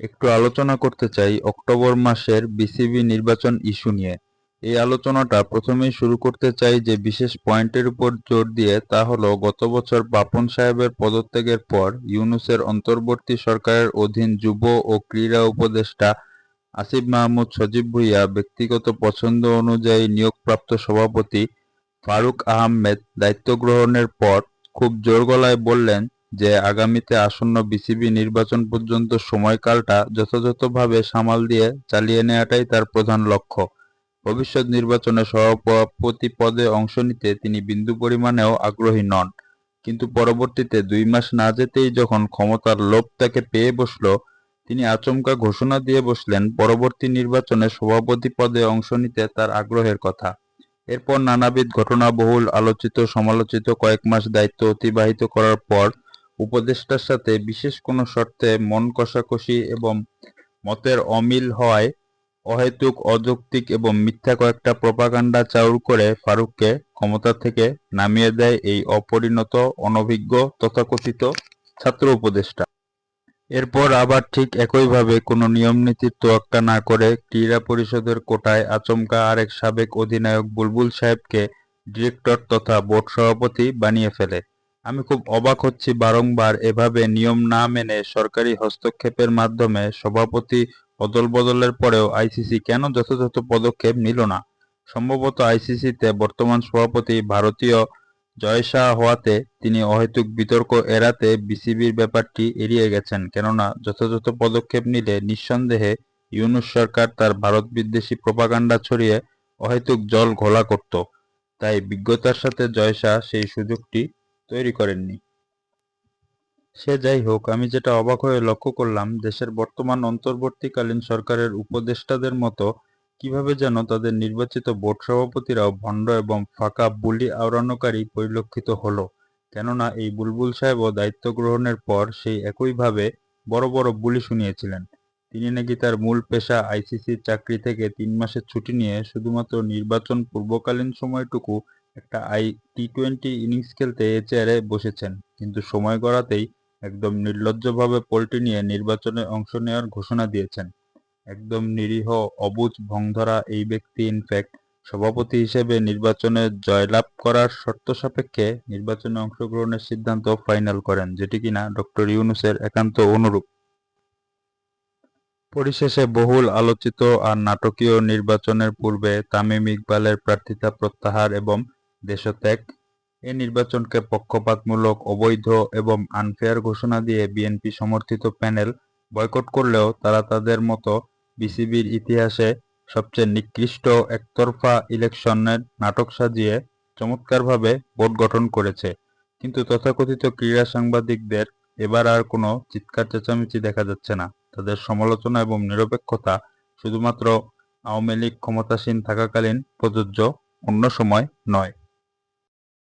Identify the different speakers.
Speaker 1: একটু আলোচনা করতে চাই অক্টোবর মাসের বিসিবি নির্বাচন ইস্যু নিয়ে। এই আলোচনাটা প্রথমেই শুরু করতে চাই যে বিশেষ পয়েন্টের উপর জোর দিয়ে তা হলো গত বছর বাপন সাহেবের পদত্যাগের পর ইউনুসের অন্তর্বর্তী সরকারের অধীন যুব ও ক্রীড়া উপদেষ্টা আসিফ মাহমুদ সজীব ভুইয়া, ব্যক্তিগত পছন্দ অনুযায়ী নিয়োগপ্রাপ্ত সভাপতি ফারুক আহমেদ দায়িত্ব গ্রহণের পর খুব জোর গলায় বললেন যে আগামীতে আসন্ন বিসিবি নির্বাচন পর্যন্ত সময়কালটা যথাযথভাবে সামাল দিয়ে চালিয়ে নেওয়াটাই তার প্রধান লক্ষ্য। ভবিষ্যৎ নির্বাচনে সভাপতি পদে অংশ নিতে তিনি বিন্দু পরিমাণেও আগ্রহী নন। কিন্তু পরবর্তীতে দুই মাস না যেতেই যখন ক্ষমতার লোভ তাকে পেয়ে বসল, তিনি আচমকা ঘোষণা দিয়ে বসলেন পরবর্তী নির্বাচনে সভাপতি পদে অংশ নিতে তার আগ্রহের কথা। এরপর নানাবিধ ঘটনাবহুল, আলোচিত, সমালোচিত কয়েক মাস দায়িত্ব অতিবাহিত করার পর উপদেষ্টার সাথে বিশেষ কোনো শর্তে মন কষাকষি এবং মতের অমিল হওয়ায় অহেতুক, অযৌক্তিক এবং মিথ্যা কয়েকটা প্রপাগান্ডা চাউর করে ফারুককে ক্ষমতা থেকে নামিয়ে দেয় এই অপরিণত, অনভিজ্ঞ, তথাকথিত ছাত্র উপদেষ্টা। এরপর আবার ঠিক একইভাবে কোনো নিয়মনীতির তোয়াক্কা না করে ক্রীড়া পরিষদের কোটায় আচমকা আরেক সাবেক অধিনায়ক বুলবুল সাহেবকে ডিরেক্টর তথা বোর্ড সভাপতি বানিয়ে ফেলে। আমি খুব অবাক হচ্ছি বারংবার এভাবে নিয়ম না মেনে সরকারি হস্তক্ষেপের মাধ্যমে সভাপতি অদল বদলের পরেও আইসিসি কেন যথাযথ পদক্ষেপ নিল না? সম্ভবত আইসিসিতে বর্তমান সভাপতি ভারতীয় জয় শাহ হওয়াতে তিনি অহেতুক বিতর্ক এড়াতে বিসিবির ব্যাপারটি এড়িয়ে গেছেন, কেননা যথাযথ পদক্ষেপ নিলে নিঃসন্দেহে ইউনুস সরকার তার ভারত বিদ্বেষী প্রপাগান্ডা ছড়িয়ে অহেতুক জল ঘোলা করত। তাই বিজ্ঞতার সাথে জয় শাহ সেই সুযোগটি তৈরি করেননি। সে যাই হোক, আমি যেটা অবাক হয়ে লক্ষ্য করলাম, দেশের বর্তমান অন্তর্বর্তীকালীন সরকারের উপদেষ্টাদের মতো কীভাবে যেন তাদের নির্বাচিত বোর্ড সভাপতিরাও ভণ্ড এবং ফাঁকা বুলি আওড়ানোকারী পরিলক্ষিত হলো। কেননা এই বুলবুল সাহেবও দায়িত্ব গ্রহণের পর সেই একইভাবে বড় বড় বুলি শুনিয়েছিলেন। তিনি নাকি তার মূল পেশা আইসিসির চাকরি থেকে তিন মাসের ছুটি নিয়ে শুধুমাত্র নির্বাচন পূর্বকালীন সময়টুকু একটা আই টি টোয়েন্টি ইনিংস খেলতে এ চেয়ারে বসেছেন। কিন্তু সময় গড়াতেই একদম নির্লজ্জভাবে পোল্টি নিয়ে নির্বাচনে অংশ নেওয়ার ঘোষণা দিয়েছেন। একদম নিরীহ অবুঝ ভংধরা এই ব্যক্তি ইনফ্যাক্ট সভাপতি হিসেবে নির্বাচনে জয়লাভ করার শর্ত সাপেক্ষে নির্বাচনে অংশগ্রহণের সিদ্ধান্ত ফাইনাল করেন, যেটি কিনা ডক্টর ইউনুসের একান্ত অনুরূপ। পরিশেষে বহুল আলোচিত আর নাটকীয় নির্বাচনের পূর্বে তামিম ইকবালের প্রার্থিতা প্রত্যাহার এবং দেশত্যাগ। এ নির্বাচনকে পক্ষপাতমূলক, অবৈধ এবং আনফেয়ার ঘোষণা দিয়ে বিএনপি সমর্থিত প্যানেল বয়কট করলেও তারা তাদের মতো বিসিবির ইতিহাসে সবচেয়ে নিকৃষ্ট একতরফা ইলেকশনের নাটক সাজিয়ে চমৎকারভাবে ভোট গঠন করেছে। কিন্তু তথাকথিত ক্রীড়া সাংবাদিকদের এবার আর কোনো চিৎকার চেঁচামেচি দেখা যাচ্ছে না। তাদের সমালোচনা এবং নিরপেক্ষতা শুধুমাত্র আওয়ামী লীগ ক্ষমতাসীন থাকাকালীন প্রযোজ্য, অন্য সময় নয়।